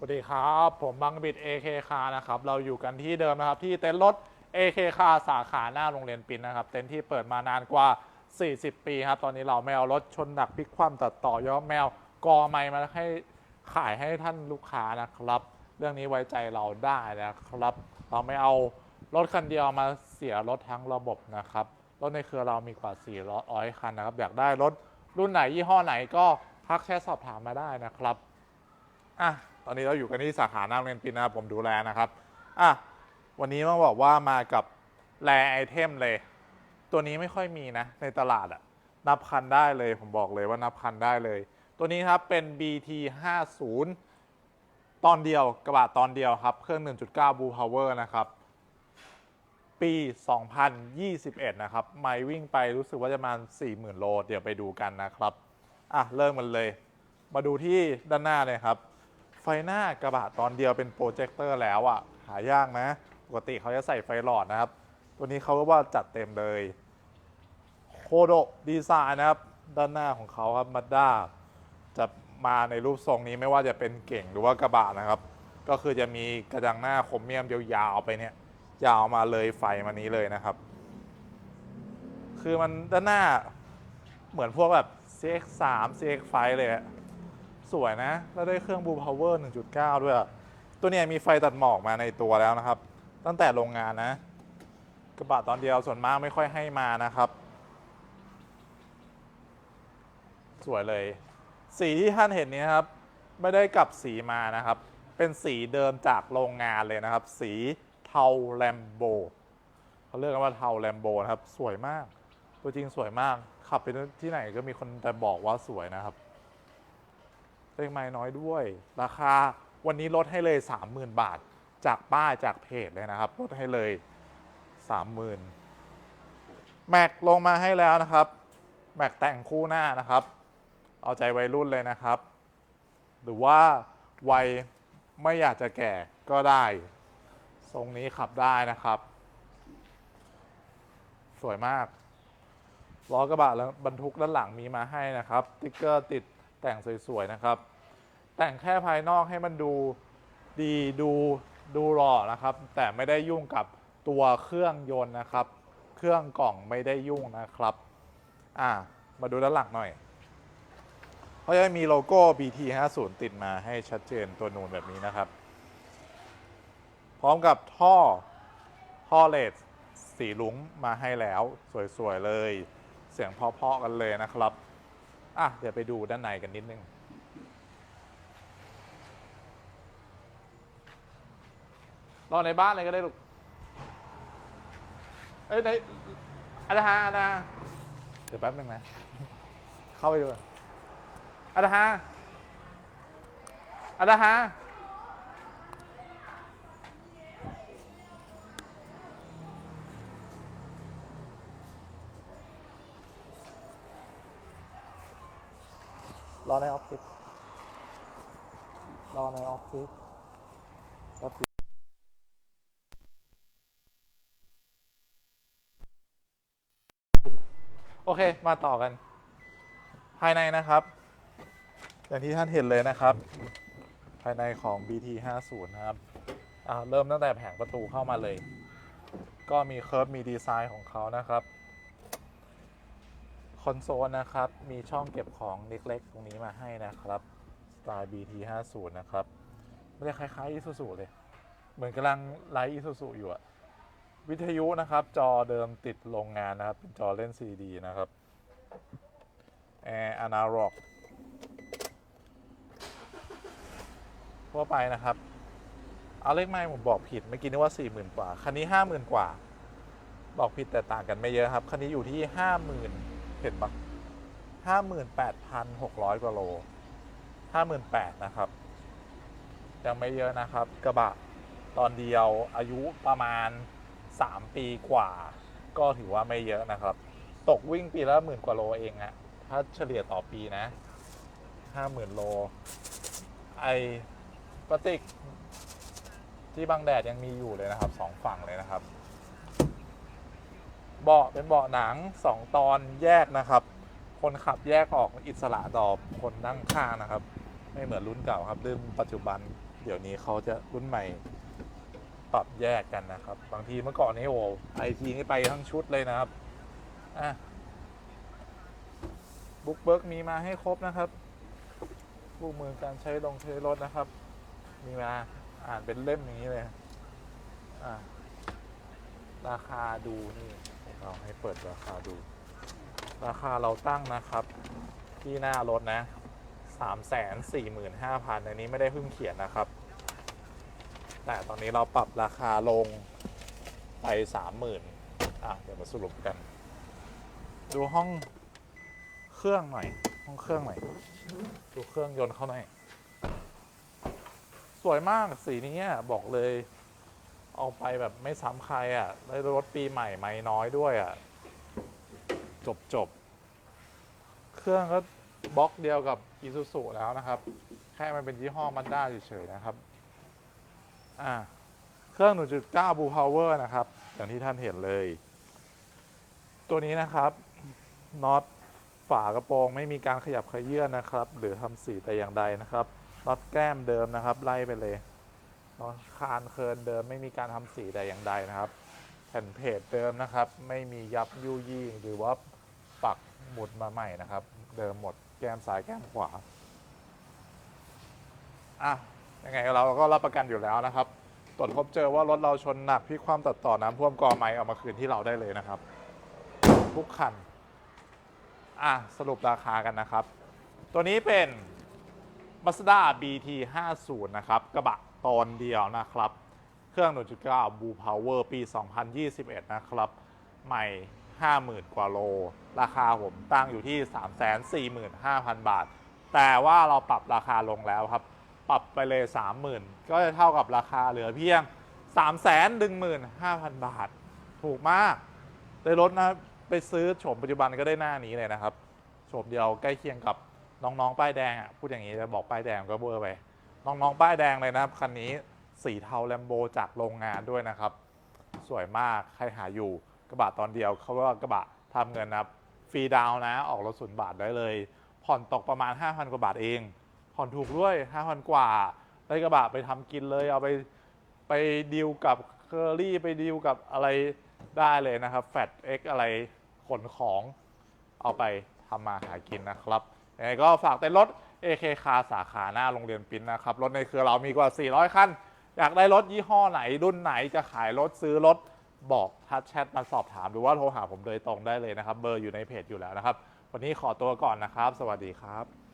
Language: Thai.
สวัสดีครับ ผมบังบิด AK คานะครับ เราอยู่กันที่เดิมนะครับ ที่เต็นท์รถ AK คาสาขาหน้าโรงเรียนปินนะครับ เต็นท์ที่เปิดมานานกว่า 40 ปีครับ ตอนนี้เราไม่เอารถชนหนักพลิกคว่ำตัดต่อย้อมแมวกอไม้มาให้ขายให้ท่านลูกค้านะครับ เรื่องนี้ไว้ใจเราได้นะครับ เราไม่เอารถคันเดียวมาเสียรถทั้งระบบนะครับ รถในเครือเรามีกว่า 400 คันนะครับ อยากได้รถรุ่นไหนยี่ห้อไหนก็ทักแชทสอบถามมาได้นะครับ อะ อนนี้เราอยู่กันที่สาขาหน้าโรงเรียนปินนะครับผมดูแลนะครับอะวันนี้ต้องบอกว่ามากับแรไอเทมเลย ตัวนี้ไม่ค่อยมีนะ ในตลาดอะนับคันได้เลยผมบอกเลยว่านับคันได้เลย ตัวนี้ครับเป็น BT 50ตอนเดียวกระบะตอนเดียวครับ เครื่อง 1.9 Blue Power นะครับ ปี 2021 นะครับ ไมล์วิ่งไปรู้สึกว่าจะมา40,000 โล เดี๋ยวไปดูกันนะครับ อะ เริ่มกันเลย มาดูที่ด้านหน้าเลยครับ หน้ากระบะตอนเดียวเป็นโปรเจคเตอร์แล้วอะ่ะ หายากนะ ปกติเขาจะใส่ไฟหลอดนะครับ ตัวนี้เขาก็ว่าจัดเต็มเลยโคโดดีไซน์นะครับ ด้านหน้าของเขาครับมาด้าจะมาในรูปทรงนี้ไม่ว่าจะเป็นเก่งหรือว่ากระบะนะครับ ก็คือจะมีกระจังหน้าคมเมียมยาวๆไปเนี่ย ยาวมาเลยไฟมานี้เลยนะครับ คือมันด้านหน้าเหมือนพวกแบบ CX3 CX5 เลยอะ สวยนะ แล้วได้เครื่อง Blue Power 1.9 ด้วย ตัวนี้มีไฟตัดหมอกมาในตัวแล้วนะครับ ตั้งแต่โรงงานนะ กระบะตอนเดียวส่วนมากไม่ค่อยให้มานะครับ สวยเลย สีที่ท่านเห็นนี้ครับ ไม่ได้กลับสีมานะครับ เป็นสีเดิมจากโรงงานเลยนะครับ สีเทาแลมโบเขาเรียกกันว่าเทาแลมโบนะครับ สวยมาก ตัวจริงสวยมาก ขับไปที่ไหนก็มีคนแต่บอกว่าสวยนะครับ เลขไม้น้อยด้วย ราคาวันนี้ลดให้เลย 30,000 บาท จากป้าจากเพจเลยนะครับ ลดให้เลย 30,000แม็กลงมาให้แล้วนะครับ แม็กแต่งคู่หน้านะครับ เอาใจวัยรุ่นเลยนะครับ หรือว่าวัยไม่อยากจะแก่ก็ได้ ทรงนี้ขับได้นะครับ สวยมากล้อกระบะแล้วบรรทุกด้านหลังมีมาให้นะครับติ๊กเกอร์ติด แต่งสวยๆนะครับ แต่งแค่ภายนอกให้มันดูดีดูดูหล่อนะครับ แต่ไม่ได้ยุ่งกับตัวเครื่องยนต์นะครับ เครื่องกล่องไม่ได้ยุ่งนะครับอ่ามาดูด้านหลังหน่อยเขาจะมีโลโก้ BT50 ติดมาให้ชัดเจนตัวนูนแบบนี้นะครับ พร้อมกับท่อท่อเลสสีลุ้งมาให้แล้ว สวย ๆ เลย เสียงเพาะๆกันเลยนะครับ อะเดี๋ยวไปดูด้านในกันนิดนึง รอในบ้านเลยก็ได้ลูก เอ้ยในอาดาฮาอาดาเดี๋ยวแป๊บนึงนะ เข้าไปดูก่อนอาดาฮาอาดาฮา รอในออฟฟิศรอในออฟฟิศแป๊บเดียวโอเค มาต่อกัน ภายในนะครับ อย่างที่ท่านเห็นเลยนะครับ ภายในของ BT 50นะครับเริ่มตั้งแต่แผงประตูเข้ามาเลย ก็มีเคิร์ฟมีดีไซน์ของเขานะครับ อนโซลนะครับ มีช่องเก็บของเล็กๆ ตรงนี้มาให้นะครับสไตล์ BT 50นะครับไม่ได้คล้ายๆ Isuzu เลย เหมือนกำลังไลฟ์ Isuzu อยู่อะวิทยุนะครับ จอเดิมติดโรงงานนะครับ เป็นจอเล่น CD นะครับแอร์อนาล็อกทั่วไปนะครับ เอาเลขไม่ผมบอกผิดเมื่อกี้นึกว่า 40,000 กว่า คันนี้ 50,000 กว่า บอกผิดแต่ต่างกันไม่เยอะครับ คันนี้อยู่ที่ 50,000 เห็นปะ58,600กว่าโล58,000นแปดนะครับ ยังไม่เยอะนะครับ กระบะตอนเดียวอายุประมาณ3ปีกว่า ก็ถือว่าไม่เยอะนะครับ ตกวิ่งปีละหมื่นกว่าโลเองอะถ้าเฉลี่ยต่อปีนะ50,000โล ไอปติกที่บางแดดยังมีอยู่เลยนะครับสองฝั่งเลยนะครับ เบาะเป็นเบาะหนังสองตอนแยกนะครับ คนขับแยกออกอิสระต่อคนนั่งข้างนะครับ ไม่เหมือนรุ่นเก่าครับรุ่นปัจจุบัน เดี๋ยวนี้เขาจะรุ่นใหม่ปรับแยกกันนะครับ บางทีเมื่อก่อนนี้โอ้ไอทีนี่ไปทั้งชุดเลยนะครับอะบุ๊กเบิร์กมีมาให้ครบนะครับคู่มือการใช้ลงใช้รถนะครับ มีมาอ่านเป็นเล่มอย่างนี้เลยอะราคาดูนี่ เราให้เปิดราคาดู ราคาเราตั้งนะครับ ที่หน้ารถนะสามแสนสี่หมื่นห้าพันในนี้ไม่ได้เพิ่งเขียนนะครับ แต่ตอนนี้เราปรับราคาลงไปสามหมื่นอะเดี๋ยวมาสรุปกัน ดูห้องเครื่องหน่อย ห้องเครื่องหน่อยดูเครื่องยนต์เขาหน่อย สวยมากสีนี้บอกเลย เอาไปแบบไม่ซ้ำใครอะได้รถปีใหม่ไม่น้อยด้วยอะ จบจบ เครื่องก็บล็อกเดียวกับ i s u z u แล้วนะครับ แค่มันเป็นยี่ห้อมันด้าเฉยๆนะครับ อ่า เครื่อง 1.9 Blue Power นะครับ อย่างที่ท่านเห็นเลย ตัวนี้นะครับน็อตฝากระโปรงไม่มีการขยับขยื่นนะครับ หรือทำสีแต่อย่างใดนะครับน็อตแก้มเดิมนะครับ ไล่ไปเลยน็อต คานเคินเดิมไม่มีการทำสีแต่อย่างใดนะครับ แผ่นเพจเดิมนะครับ ไม่มียับยุยี่หรือว่าปักหมุดมาใหม่นะครับ เดิมหมดแก้มซ้ายแก้มขวาอะยังไงเราก็รับประกันอยู่แล้วนะครับ ตรวจพบเจอว่ารถเราชนหนักพลิกความตัดต่อน้ำท่วมกอไม้เอามาคืนที่เราได้เลยนะครับ ทุกคันอะสรุปราคากันนะครับ ตัวนี้เป็น Mazda BT 50นะครับ กระบะ ตอนเดียวนะครับ เครื่อง 1.9 Blue Power ปี 2021 นะครับ ใหม่ 50,000 กว่าโล ราคาผมตั้งอยู่ที่ 345,000 บาท แต่ว่าเราปรับราคาลงแล้วครับ ปรับไปเลย 30,000 ก็จะเท่ากับราคาเหลือเพียง 315,000 บาท ถูกมากได้รถนะไปซื้อโฉมปัจจุบันก็ได้หน้านี้เลยนะครับโฉมเดียวใกล้เคียงกับน้องๆป้ายแดงอะพูดอย่างนี้จะบอกป้ายแดงก็เบอร์ไป น้องๆ ป้ายแดงเลยนะครับ คันนี้สีเทาแลมโบจากโรงงานด้วยนะครับ สวยมากใครหาอยู่กระบะตอนเดียวเขาว่ากระบะทำเงินนะครับฟรีดาวนะ ออกรถศูนย์บาทได้เลย ผ่อนตกประมาณ 5,000 กว่าบาทเอง ผ่อนถูกด้วย 5,000 กว่า ได้กระบะไปทำกินเลย เอาไปไปดีลกับเคอรี่ไปดีลกับอะไรได้เลยนะครับแฟตเอ็กอะไรขนของเอาไปทำมาหากินนะครับยังไงก็ฝากเต้นรถ AK คาสาขาหน้าโรงเรียนปิ้นนะครับ รถในเครือเรามีกว่า 400 คัน อยากได้รถยี่ห้อไหนรุ่นไหนจะขายรถซื้อรถบอกทักแชทมาสอบถามหรือว่าโทรหาผมโดยตรงได้เลยนะครับ เบอร์อยู่ในเพจอยู่แล้วนะครับ วันนี้ขอตัวก่อนนะครับ สวัสดีครับ